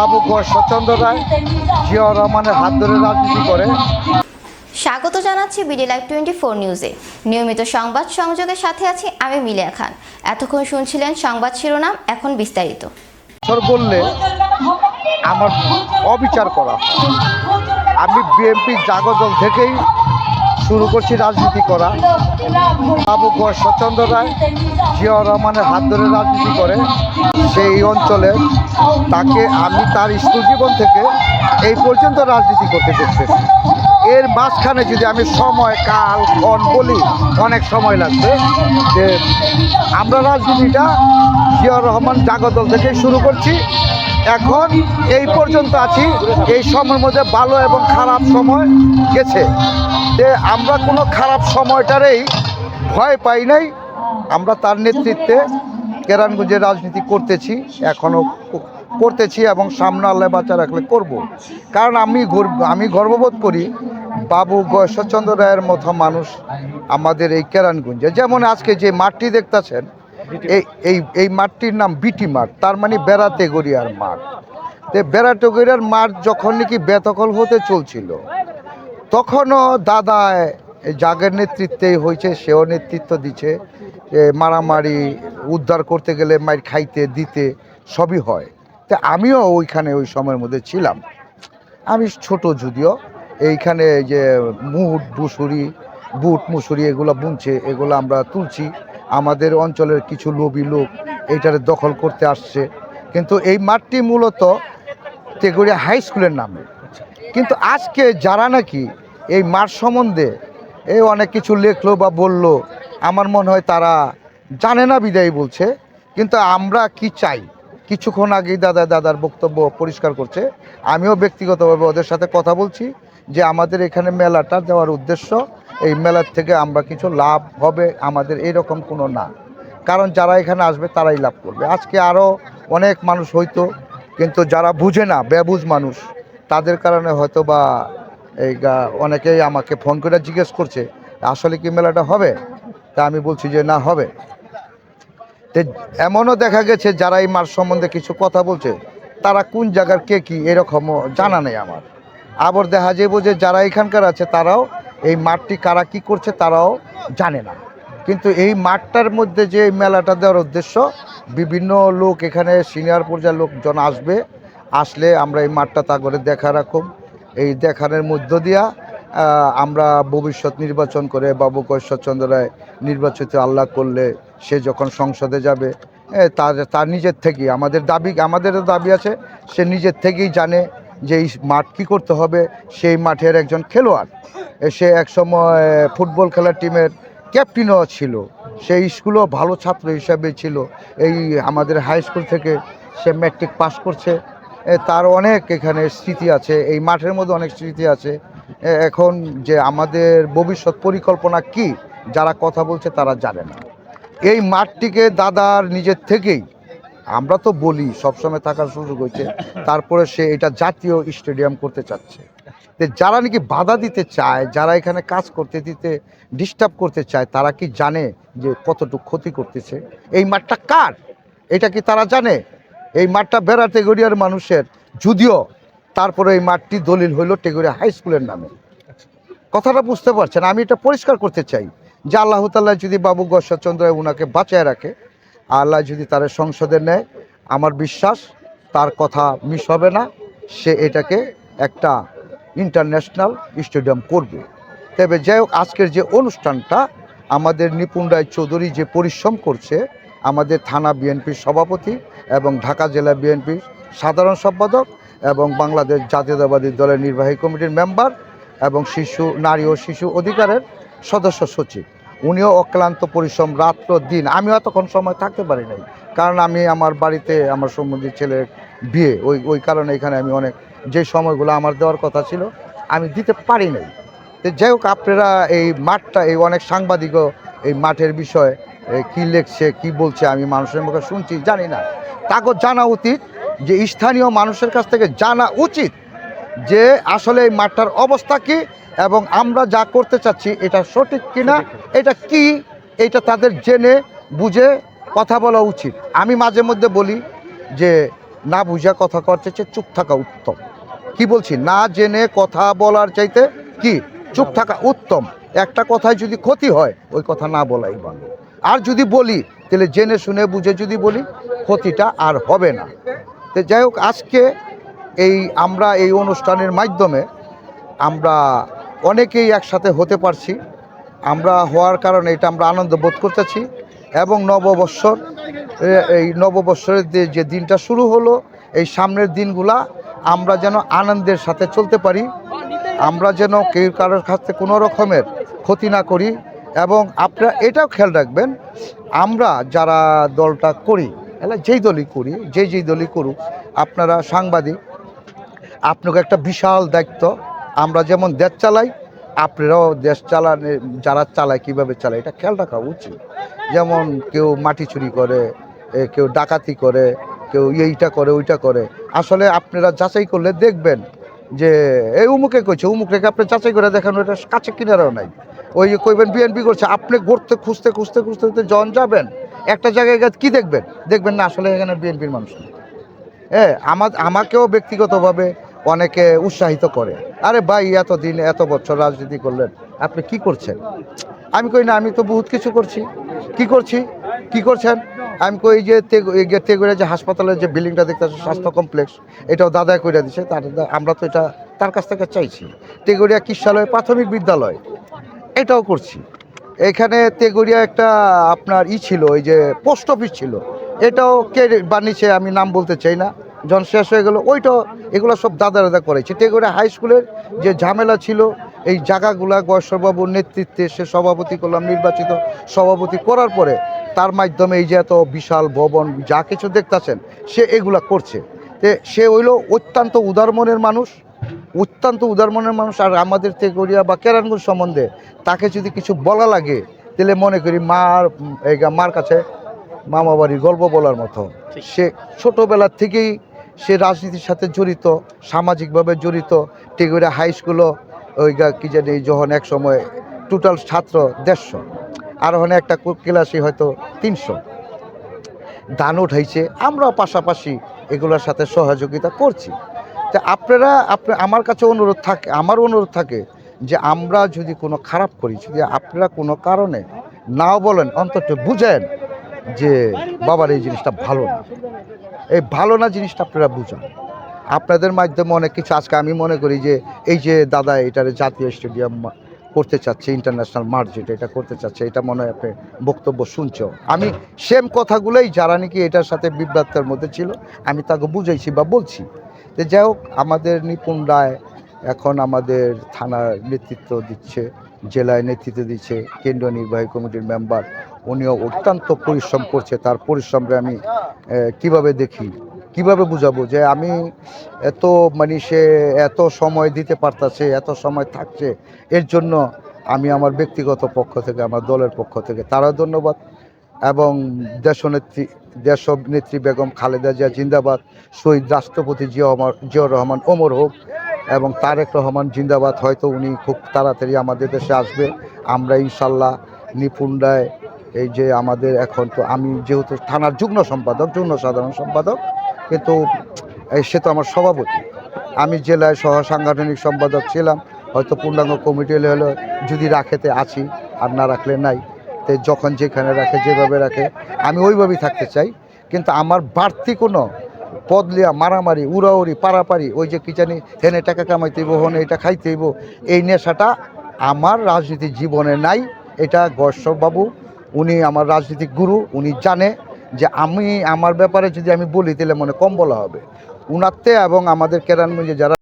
বাবু স্বচ্ছন্দ রায় জিয়া রহমানের হাত ধরে রাজনীতি করে। স্বাগত জানাচ্ছি বিডি লাইভ টোয়েন্টি ফোর নিউজে। নিয়মিত সংবাদ সংযোগের সাথে আছি আমি মিলিয়া খান। এতক্ষণ শুনছিলেন সংবাদ শিরোনাম এখন বিস্তারিত। বললে আমার অবিচার করা। আমি বিএনপি জাগদল থেকেই শুরু করছি রাজনীতি করা। বাবু স্বচ্ছন্দ রায় জিয়া রহমানের হাত ধরে রাজনীতি করে। সেই অঞ্চলে তাকে আমি তার স্কুল জীবন থেকে এই পর্যন্ত রাজনীতি করতে দেখতেছি এর মাঝখানে যদি আমি সময়, কাল, ক্ষণ বলি, অনেক সময় লাগবে। যে আমরা রাজনীতিটা জিয়া রহমান জাগদল থেকেই শুরু করছি। এখন এই পর্যন্ত আছি, এই সময়ের মধ্যে ভালো এবং খারাপ সময় গেছে। যে আমরা কোনো খারাপ সময়টারেই ভয় পাই নাই। আমরা তার নেতৃত্বে কেরানগঞ্জে রাজনীতি করতেছি, এখনও করতেছি এবং সামনে আল্লাহ বাচ্চা রাখলে করব। কারণ আমি আমি গর্ববোধ করি, বাবু গয়েশ্বরচন্দ্র রায়ের মতো মানুষ আমাদের এই কেরানগঞ্জে। যেমন আজকে যে মাঠটি দেখতেছেন, এই এই এই মাঠটির নাম বিটি মাঠ, তার মানে বেড়াতে গড়িয়ার মাঠ। তো বেড়াতে গড়িয়ার মাঠ যখন নাকি বেতকল হতে চলছিল, তখনও দাদা এই জাগের নেতৃত্বেই হয়েছে, সেও নেতৃত্ব দিচ্ছে মারামারি উদ্ধার করতে গেলে মার খাইতে, দিতে সবই হয়। তা আমিও ওইখানে ওই সময়ের মধ্যে ছিলাম। আমি ছোট যদিও, এইখানে যে মুট বুসুরি বুট, মুসুরি এগুলো বুনছে, এগুলো আমরা তুলছি। আমাদের অঞ্চলের কিছু লোভী লোক এইটারে দখল করতে আসছে। কিন্তু এই মাঠটি মূলত তেগুড়িয়া হাই স্কুলের নামে। কিন্তু আজকে যারা নাকি এই মাঠ সম্বন্ধে এই অনেক কিছু লেখলো বা বলল, আমার মনে হয় তারা জানে না বিদায় বলছে। কিন্তু আমরা কি চাই? কিছুক্ষণ আগেই দাদা, দাদার বক্তব্য পরিষ্কার করছে। আমিও ব্যক্তিগতভাবে ওদের সাথে কথা বলছি যে আমাদের এখানে মেলাটা দেওয়ার উদ্দেশ্য, এই মেলার থেকে আমরা কিছু লাভ হবে, আমাদের এরকম কোনো না। কারণ যারা এখানে আসবে তারাই লাভ করবে। আজকে আরও অনেক মানুষ হয়তো, কিন্তু যারা বুঝে না বেবুঝ মানুষ, তাদের কারণে হয়তো বা এই অনেকেই আমাকে ফোন করে জিজ্ঞেস করছে, আসলে কি মেলাটা হবে? তা আমি বলছি যে না, হবে। এমনও দেখা গেছে যারা এই মাঠ সম্বন্ধে কিছু কথা বলছে, তারা কোন জায়গার কে কি এরকমও জানা নেই আমার। আবার দেখা যাব যে যারা এখানকার আছে, তারাও এই মাঠটি কারা কি করছে তারাও জানে না। কিন্তু এই মাঠটার মধ্যে যে মেলাটা দেওয়ার উদ্দেশ্য, বিভিন্ন লোক এখানে, সিনিয়র পর্যায়ের লোকজন আসবে, আসলে আমরা এই মাঠটা তা করে দেখা রাখুম। এই দেখানোর মধ্য দিয়া আমরা ভবিষ্যৎ নির্বাচন করে বাবু কৈশ্বরচন্দ্র রায় নির্বাচিত আল্লাহ করলে সে যখন সংসদে যাবে তার তার নিজের থেকেই, আমাদের দাবি, আমাদেরও দাবি আছে, সে নিজের থেকেই জানে যে এই মাঠ কী করতে হবে, সেই মাঠের একজন খেলোয়াড়। সে একসময় ফুটবল খেলার টিমের ক্যাপ্টেনও ছিল সেই স্কুলও ভালো ছাত্র হিসাবে ছিল, এই আমাদের হাই স্কুল থেকে সে ম্যাট্রিক পাস করছে তার অনেক এখানে স্মৃতি আছে, এই মাঠের মধ্যে অনেক স্মৃতি আছে এখন যে আমাদের ভবিষ্যৎ পরিকল্পনা কি, যারা কথা বলছে তারা জানে না। এই মাঠটিকে দাদার নিজের থেকেই, আমরা তো বলি, সবসময় থাকার সুযোগ হয়েছে। তারপরে সে এটা জাতীয় স্টেডিয়াম করতে চাচ্ছে। যারা নাকি বাধা দিতে চায়, যারা এখানে কাজ করতে দিতে ডিস্টার্ব করতে চায়, তারা কি জানে যে কতটুকু ক্ষতি করতেছে? এই মাঠটা কার? এটা কি তারা জানে? এই মাঠটা বেড়া গড়িয়ার মানুষের, যদিও তারপরে এই মাঠটি দলিল হইল টেগুড়িয়া হাই স্কুলের নামে। কথাটা বুঝতে পারছেন, আমি এটা পরিষ্কার করতে চাই। যে আল্লাহ তাল্লাহ যদি বাবু গশ্বরচন্দ্র উনাকে বাঁচায় রাখে, আল্লাহ যদি তার সংসদে নেয়, আমার বিশ্বাস তার কথা মিস হবে না, সে এটাকে একটা ইন্টারন্যাশনাল স্টেডিয়াম করবে। তবে যাই হোক, আজকের যে অনুষ্ঠানটা, আমাদের নিপুণ রায় চৌধুরী যে পরিশ্রম করছে, আমাদের থানা বিএনপির সভাপতি এবং ঢাকা জেলা বিএনপির সাধারণ সম্পাদক এবং বাংলাদেশ জাতীয়তাবাদী দলের নির্বাহী কমিটির মেম্বার এবং শিশু, নারী ও শিশু অধিকারের সদস্য সচিব। উনিও অক্লান্ত পরিশ্রম রাত্র দিন। আমিও এতক্ষণ সময় থাকতে পারি নাই। কারণ আমি আমার বাড়িতে আমার সম্বন্ধী ছেলের বিয়ে। ওই ওই কারণে এখানে আমি অনেক, যে সময়গুলো আমার দেওয়ার কথা ছিল, আমি দিতে পারি নাই। তো যাই হোক, আপনারা এই মাঠটা, এই অনেক সাংবাদিকও এই মাঠের বিষয়ে কি লেখছে, কি বলছে, আমি মানুষের মুখে শুনছি, জানি না। তাকে জানা উচিত যে স্থানীয় মানুষের কাছ থেকে জানা উচিত যে আসলে এই মাঠটার অবস্থা কি এবং আমরা যা করতে চাচ্ছি এটা সঠিক কিনা এটা কি এটা তাদের জেনে বুঝে কথা বলা উচিত। আমি মাঝে মধ্যে বলি যে না বুঝা কথা করতে চেয়ে চুপ থাকা উত্তম। কি বলছি? না জেনে কথা বলার চাইতে কি? চুপ থাকা উত্তম। একটা কথায় যদি ক্ষতি হয় ওই কথা না বলাই ভালো। আর যদি বলি তাহলে জেনে শুনে বুঝে যদি বলি ক্ষতিটা আর হবে না। তো যাই হোক আজকে এই আমরা এই অনুষ্ঠানের মাধ্যমে আমরা অনেকেই একসাথে হতে পারছি। আমরা হওয়ার কারণে এটা আমরা আনন্দ বোধ করতেছি এবং নববৎসর এই নববৎসরের যে- যে দিনটা শুরু হলো, এই সামনের দিনগুলা আমরা যেন আনন্দের সাথে চলতে পারি। আমরা যেন কেউ কারোর কাছ কোনো রকমের ক্ষতি না করি এবং আপনারা এটাও খেয়াল রাখবেন, আমরা যারা দলটা করি এলা যেই দলই করি যেই যেই দলই করুক, আপনারা সাংবাদিক, আপনাকে একটা বিশাল দায়িত্ব আমরা যেমন দেশ চালাই, আপনারাও দেশ চালানে, যারা চালায়, কীভাবে চালায়, এটা খেয়াল রাখা উচিত। যেমন কেউ মাটি চুরি করে কেউ ডাকাতি করে, কেউ এইটা করে, ওইটা করে। আসলে আপনারা যাচাই করলে দেখবেন যে এই উমুকে কইছে, উমুক রেখে আপনি যাচাই করে দেখানো এটা কাছে কিনারাও নাই। ওই যে কইবেন বিএনপি করছে, আপনি ঘুরতে, খুঁজতে খুঁজতে খুঁজতে খুঁজতে জন যাবেন। একটা জায়গায় গিয়ে কী দেখবেন? দেখবেন না, আসলে এখানে বিএনপির মানুষ হ্যাঁ আমার আমাকেও ব্যক্তিগতভাবে অনেকে উৎসাহিত করে। আরে ভাই এত দিন এত বছর রাজনীতি করলেন, আপনি কি করছেন? আমি কই না, আমি তো বহুত কিছু করছি। কি করছি? কি করছেন? আমি কই যে তেগুড়া যে হাসপাতালের যে বিল্ডিংটা দেখতে স্বাস্থ্য কমপ্লেক্স, এটাও দাদা কইরা দিছে, তার আমরা তো এটা তার কাছ থেকে চাইছি। তেগুড়িয়া কিশালয় প্রাথমিক বিদ্যালয়, এটাও করছি। এখানে তেগুড়িয়া একটা আপনার ই ছিল, ওই যে পোস্ট অফিস ছিল, এটাও কে বানিয়েছে আমি নাম বলতে চাই না। যখন শেষ হয়ে গেল ওইটাও এগুলো সব দাদা দাদা করেছে। তেগুড়িয়া হাই স্কুলের যে ঝামেলা ছিল এই জায়গাগুলা গয়েশ্বরবাবুর নেতৃত্বে সে সভাপতি করলাম নির্বাচিত সভাপতি করার পরে তার মাধ্যমে এই যে এত বিশাল ভবন যা কিছু দেখতাছেন সে এগুলা করছে। তে সে হইল অত্যন্ত উদার মনের মানুষ অত্যন্ত উদার মনের মানুষ আর আমাদের তেগড়িয়া বা কেরানগঞ্জ সম্বন্ধে তাকে যদি কিছু বলা লাগে তাহলে মনে করি মার এই মার কাছে মামা বাড়ির গল্প বলার মতো। সে ছোটোবেলার থেকেই সে রাজনীতির সাথে জড়িত, সামাজিকভাবে জড়িত। টেগুড়া হাই স্কুলও ওই কি জানি যখন এক সময় টোটাল ছাত্র দেড়শো, আর ওখানে একটা ক্লাসে হয়তো তিনশো। দান উঠাইছে, আমরাও পাশাপাশি এগুলোর সাথে সহযোগিতা করছি। তা আপনারা, আপনি, আমার কাছে অনুরোধ থাকে, আমার অনুরোধ থাকে যে আমরা যদি কোনো খারাপ করি, যদি আপনারা কোনো কারণে নাও বলেন, অন্তত বুঝেন যে বাবার এই জিনিসটা ভালো না। এই ভালো না জিনিসটা আপনারা বুঝান। আপনাদের মাধ্যমে অনেক কিছু আজকে আমি মনে করি যে, এই যে দাদা এটার জাতীয় স্টেডিয়াম করতে চাচ্ছে ইন্টারন্যাশনাল মাঠ যেটা এটা করতে চাচ্ছে, এটা মনে হয় আপনি বক্তব্য শুনছ। আমি সেম কথাগুলোই যারা নাকি এটার সাথে বিভ্রান্তের মধ্যে ছিল, আমি তাকে বুঝাইছি বা বলছি। যে যাই হোক, আমাদের নিপুণ রায় এখন আমাদের থানার নেতৃত্ব দিচ্ছে, জেলায় নেতৃত্ব দিচ্ছে, কেন্দ্রীয় নির্বাহী কমিটির মেম্বার উনিও অত্যন্ত পরিশ্রম করছে, তার পরিশ্রমকে আমি কীভাবে দেখি? কীভাবে বুঝাবো যে আমি এত মানে সে এত সময় দিতে পারতাছে, এত সময় থাকছে, এর জন্য আমি আমার ব্যক্তিগত পক্ষ থেকে, আমার দলের পক্ষ থেকে তারা ধন্যবাদ। এবং দেশনেত্রী দেশ নেত্রী বেগম খালেদা জিয়া জিন্দাবাদ, শহীদ রাষ্ট্রপতি জিয়া জিয়াউর রহমান ওমর হোক এবং তারেক রহমান জিন্দাবাদ, হয়তো উনি খুব তাড়াতাড়ি আমাদের দেশে আসবে। আমরা ইনশাল্লাহ নিপুণ রায় এই যে আমাদের এখন তো আমি যেহেতু থানার যুগ্ম সম্পাদক, যুগ্ম সাধারণ সম্পাদক, কিন্তু সে তো আমার সভাপতি। আমি জেলায় সহ সাংগঠনিক সম্পাদক ছিলাম, হয়তো পূর্ণাঙ্গ কমিটি হলে যদি রাখেতে আছি, আর না রাখলে নাই, তো যখন যেখানে রাখে, যেভাবে রাখে, আমি ওইভাবেই থাকতে চাই। কিন্তু আমার বাড়তি কোনো পদলিয়া মারামারি, উড়াউড়ি, পারাপারি, ওই যে কি জানি, হেনে টাকা কামাইতেইব হনে এটা খাইতেইব এই নেশাটা আমার রাজনীতি জীবনে নাই, এটা গর্ষবাবু উনি আমার রাজনীতিক গুরু, উনি জানে যে আমি, আমার ব্যাপারে যদি আমি বলি, তাহলে মনে কম বলা হবে। উনাতে এবং আমাদের কেরানগঞ্জে যারা